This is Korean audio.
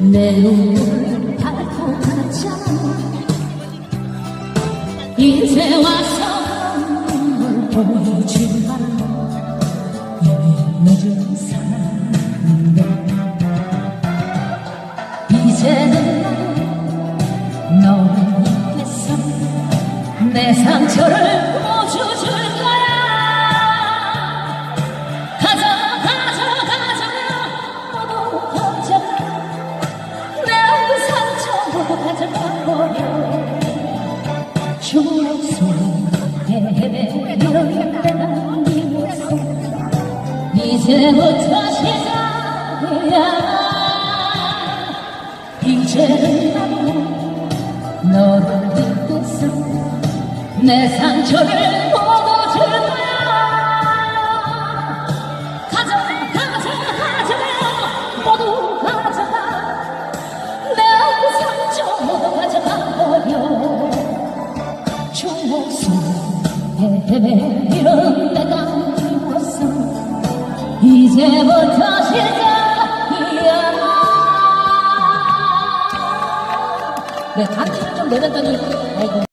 내 눈을 밟고 가자. 이제 와서 눈물 보이지 말라 이미 늦은 사랑인데 이제는 난 너를 믿겠어 내 상처를 이제부터 시작이야 이제는 나도 너를 믿겠어 내 상처를 속에 헤매이런 내가 미웠어. 이제부터 시작이야. 네, 간지를 좀 내렸더니 아이고